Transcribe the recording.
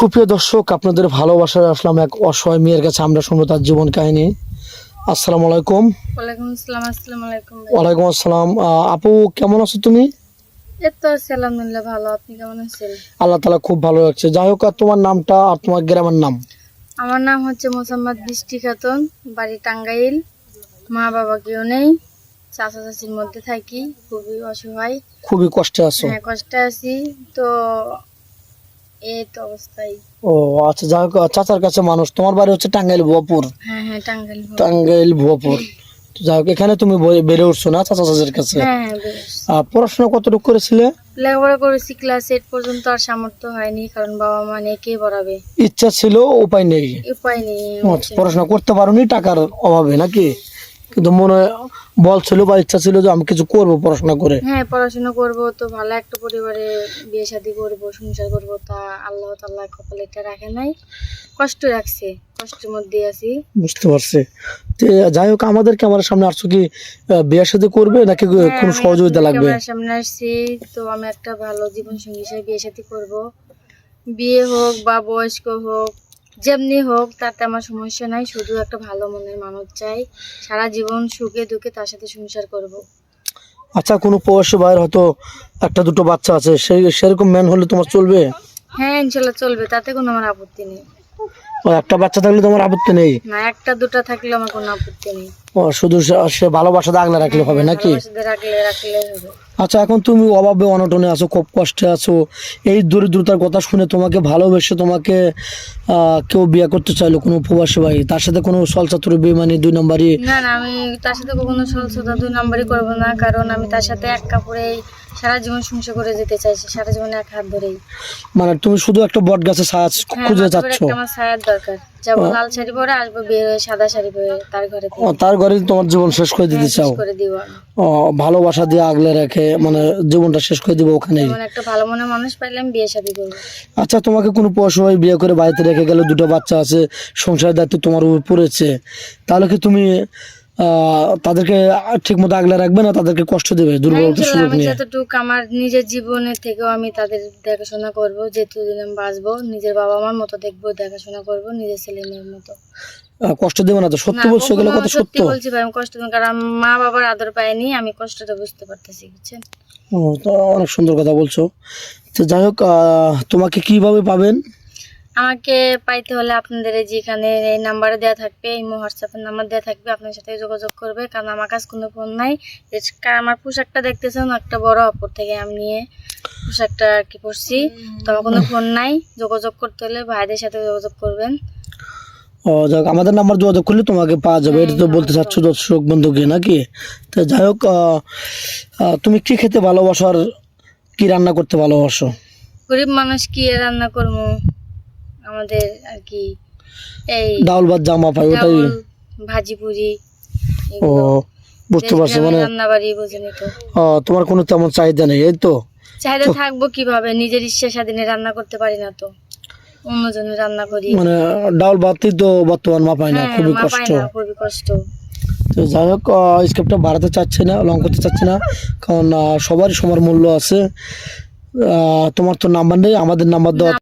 সুপ্রিয় দর্শক আপনাদের ভালোবাসায় আসলাম এক অসহায় মেয়ের কাছে। আমরা শুনব তার জীবন কাহিনী। আসসালামু আলাইকুম। ওয়ালাইকুম আসসালাম আপু কেমন আছো তুমি? এই তো আছি ভালো। আপনি কেমন আছেন? আল্লাহ তালা খুব ভালো লাগছে যাই হোক আর তোমার নামটা আর তোমার গ্রামের নাম? আমার নাম হচ্ছে মোসাম্মদ বৃষ্টি খাতুন বাড়ি টাঙ্গাইল। মা বাবা কেউ নেই চাচা চাচির মধ্যে থাকি খুবই অসহায়। খুবই কষ্টে আছো? হ্যাঁ কষ্টে আছি। তো এই তো অবস্থায় ও আচ্ছা যাই হোক চাচার কাছে মানুষ। তোমার বাড়ি হচ্ছে টাঙ্গাইল ভুয়াপুর হ্যাঁ হ্যাঁ টাঙ্গাইল টাঙ্গাইল ভুয়াপুর যাই হোক এখানে তুমি বেড়ে উঠছো না চাচা চাচার কাছে? হ্যাঁ পড়াশোনা কতটুকু করেছিলে? লেখাপড়া করেছি ক্লাস এইট পর্যন্ত আর সামর্থ্য হয়নি কারণ বাবা মা নেই কে পড়াবে? ইচ্ছা ছিল উপায় নেই। উপায় নেই আচ্ছা, পড়াশোনা করতে পারোনি টাকার অভাবে নাকি? কিন্তু মনে বল ছিল বা ইচ্ছা ছিল যে আমি কিছু করব পড়াশোনা করে। হ্যাঁ পড়াশোনা করব তো ভালো একটা পরিবারে বিয়ে শাদী করব সংসার করব তা আল্লাহ তাল্লাহ কপালে এটা রাখে নাই। কষ্ট রাখছে কষ্টের মধ্যে আছি। বুঝতে পারছি। তো যাই হোক আমাদের ক্যামেরার সামনে আসছো কি বিয়ের সাথে করবে নাকি হ্যাঁ, কোনো সহযোগিতা লাগবে? ক্যামেরার সামনে আসছি তো আমি একটা ভালো জীবন সঙ্গী হিসেবে বিয়ে শাদী করব। বিয়ে হোক বা বয়স্ক হোক যেমনি হোক তাতে আমার সমস্যা নাই। শুধু একটা ভালো মনের মানুষ চাই। সারা জীবন সুখে দুঃখে তার সাথে সংসার করব। আচ্ছা কোনো প্রবাসী ভাইয়ের হয়তো একটা দুটো বাচ্চা আছে। সেই সেরকম ম্যান হলে তোমার চলবে? হ্যাঁ ইনশাল্লাহ চলবে। তাতে কোনো আমার আপত্তি নেই। ও, একটা বাচ্চা থাকলে তোমার আপত্তি নেই? না একটা দুটা থাকলে আমার কোনো আপত্তি নেই। ও, শুধু সে- সে ভালোবাসা আগলে রাখলে হবে নাকি? আচ্ছা এখন তুমি অভাবে অনটনে আছো খুব কষ্টে আছো এই দরিদ্রতার কথা শুনে তোমাকে ভালোবেসে তোমাকে কেউ বিয়ে করতে চাইলো কোনো প্রবাসী ভাই? তার সাথে কোনো সলচাতুর বেমানি দুই নম্বরই? না না আমি তার সাথে সরলতা দুই নম্বরই করব না কারণ আমি তার সাথে এক কাপড়েই সারা জীবন সংসার করে যেতে চাইছি সারা জীবন এক হাত ধরেই। মানে তুমি শুধু একটা বট গাছে সাজ হ্যাঁ খুঁজে যাচ্ছ আমার ছায়ার দরকার। যাব লাল শাড়ি পরে আসব বের হয়ে সাদা শাড়ি পরে তার ঘরে ও, তার ঘরে তোমার জীবন শেষ করে দিতে চাও? করে দিব ও, ভালোবাসা দিয়ে আগলে রেখে মানে জীবনটা শেষ করে দিবো ওখানেই? এমন একটা ভালো মনে মানুষ পাইলে আমি বিয়ে শাদী করব। আচ্ছা তোমাকে কোনো পশুভাই বিয়ে করে বাড়িতে রেখে গেলে দুটো বাচ্চা আছে সংসারের দায়িত্ব তোমার উপর পড়েছে তাহলে কি তুমি তাদেরকে ঠিক মতো আগলে রাখবে না তাদেরকে কষ্ট দেবে হ্যাঁ, দুর্বলতা সুযোগ নিয়ে। যতটুকু আমার নিজের জীবনের থেকেও আমি তাদের দেখাশোনা করব যেহেতু দিন আমি বাঁচবো নিজের বাবা মার মতো দেখব দেখাশোনা করব নিজের ছেলে মেয়ের মতো। কষ্ট দেবে না তো? সত্যি বলছো গেলে কথা সত্য বলছি ভাই আমি কষ্ট পাই, কারণ মা বাবার আদর পাইনি আমি কষ্টটা বুঝতে পারতেছি বুঝছেন? ও, তো অনেক সুন্দর কথা বলছো। তো যাই হোক তোমাকে কীভাবে পাবেন? আমাকে পাইতে হলে আপনাদের এই যেখানে এই নাম্বারে দেওয়া থাকবে এই হোয়াটসঅ্যাপের নাম্বার দেওয়া থাকবে আপনার সাথে যোগাযোগ করবে। কারণ আমার কাছে কোনো ফোন নাই। আমার পোশাকটা দেখতেছেন একটা বড় অপর থেকে আমি নিয়ে পোশাকটা আর কি পরছি। তো আমার কোনো ফোন নাই। যোগাযোগ করতে হলে ভাইদের সাথে যোগাযোগ করবেন। ও যাক আমাদের নাম্বার যোগাযোগ করলে তোমাকে পাওয়া যাবে। এটা তো বলতে চাচ্ছ দর্শক বন্ধুকে নাকি? তো যাই হোক তুমি কি খেতে ভালোবাসো আর কি রান্না করতে ভালোবাসো? গরিব মানুষ কি রান্না করব? আমাদের আর কি এই ডাউল ভাত জামা পাই ওটাই। ভাজি পুরি ও বুঝতে পারছি মানে রান্না বাড়ি বোঝেনি তো ও, তোমার কোনো তেমন চাহিদা নেই এই তো? চাহিদা থাকব কীভাবে? নিজের ইচ্ছা স্বাধীনে রান্না করতে পারি না তো। অন্যজনের রান্না করি। মানে ডাউল ভাতই তো বর্তমান মাপায় না হ্যাঁ, খুবই কষ্ট। খুবই কষ্ট। তো যাই হোক স্কেপটা বাড়াতে চাচ্ছে না লং করতে চাচ্ছে না কারণ সবারই সবার মূল্য আছে। তোমার তো নাম্বার নেই আমাদের নাম্বার দেওয়া